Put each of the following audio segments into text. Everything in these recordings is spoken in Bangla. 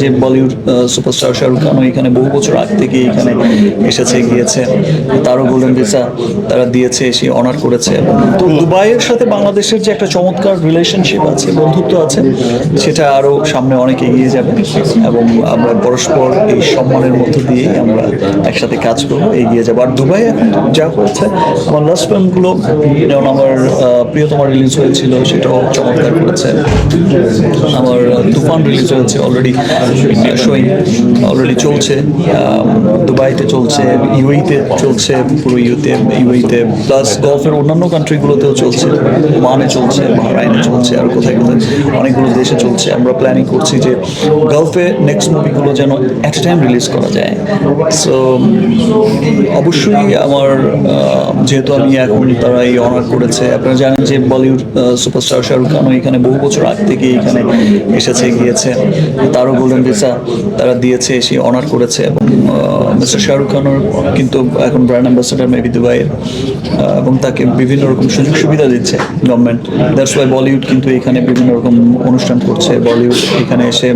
যে বলিউড সুপারস্টার শাহরুখ খানও এখানে বহু বছর আগ থেকে এখানে এসেছে, গিয়েছে। তারও গোল্ডেন ভিসা তারা দিয়েছে এসে অনার করেছে। তো দুবাইয়ের সাথে বাংলাদেশের যে একটা চমৎকার রিলেশনশিপ আছে, বন্ধুত্ব আছে, সেটা আরও সামনে অনেক এগিয়ে যাবে এবং আমরা পরস্পর এই সম্মানের মধ্য দিয়েই আমরা একসাথে কাজ করব, এগিয়ে যাব। আর দুবাই এখন যা হয়েছে, আমার লাস্ট ফিল্মগুলো যেমন আমার প্রিয়তমা রিলিজ হয়েছিল, সেটাও চমৎকার করেছে। আমার তুফান রিলিজ হয়েছে অলরেডি শোয়িং অলরেডি চলছে দুবাইতে চলছে ইউইতে চলছে, পুরো ইউতে ইউইতে প্লাস গলফের অন্যান্য কান্ট্রিগুলোতেও চলছে। ওমানে চলছে বাহরাইনে চলছে, আর কোথায় কোথায়। অনেকগুলো দেশে চলছে। আমরা প্ল্যানিং করছি যে গলফে নেক্সট মুভিগুলো যেন এট এ টাইম রিলিজ করা যায়। সো অবশ্যই আমার যেহেতু আমি এখন তারা এই অনার করেছে, আপনারা জানেন যে বলিউড সুপারস্টার শাহরুখ খানও এখানে বহু বছর আগ থেকে এখানে এসেছে, গিয়েছে। তারও গোল্ডেন ভিসা তারা দিয়েছে এসে অনার করেছে এবং মিস্টার শাহরুখ খানও কিন্তু এখন ব্র্যান্ড অ্যাম্বাসেডার মেবি দুবাইয়ের এবং তাকে বিভিন্ন রকম সুযোগ সুবিধা দিচ্ছে গভর্নমেন্ট দ্যাটস ওয়াই বলিউড কিন্তু এখানে বিভিন্ন রকম অনুষ্ঠান করছে। বলিউড এখানে এসে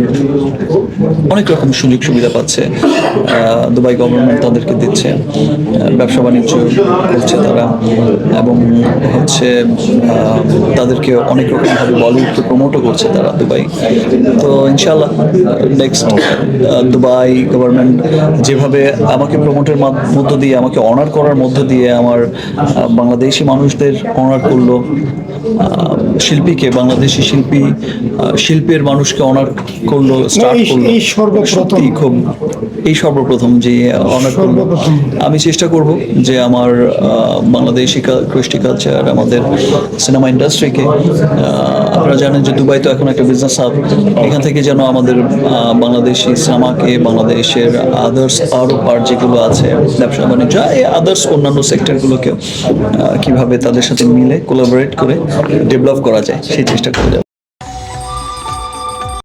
অনেক রকম সুযোগ সুবিধা পাচ্ছে। দুবাই গভর্নমেন্ট তাদেরকে দিচ্ছে ব্যবসা বাণিজ্য করছে তারা এবং হচ্ছে তাদেরকে অনেক রকমভাবে বলিউডকে প্রমোটও করছে তারা দুবাই তো ইনশাল্লাহ নেক্সট দুবাই গভর্নমেন্ট যেভাবে আমাকে প্রমোটের মধ্য দিয়ে আমাকে অনার করার মধ্য দিয়ে আমার বাংলাদেশি মানুষদের অনার করল শিল্পীকে বাংলাদেশি শিল্পী শিল্পের মানুষকে অনার করল স্টার্ট এই- করল। সত্যি খুব এই সর্বপ্রথম যে অনার করল। আমি চেষ্টা করব যে আমার বাংলাদেশি কৃষ্টি কালচার আমাদের সিনেমা ইন্ডাস্ট্রিকে আপনারা জানেন যে দুবাই তো এখন একটা বিজনেস হাব এখান থেকে যেন আমাদের বাংলাদেশি সামাকে বাংলাদেশের আদার্স আরও পার্ট যেগুলো আছে, ব্যবসা বাণিজ্য, এই আদার্স অন্যান্য সেক্টরগুলোকেও কীভাবে তাদের সাথে মিলে কোলাবোরেট করে ডেভেলপ করা যায়, সেই চেষ্টা করে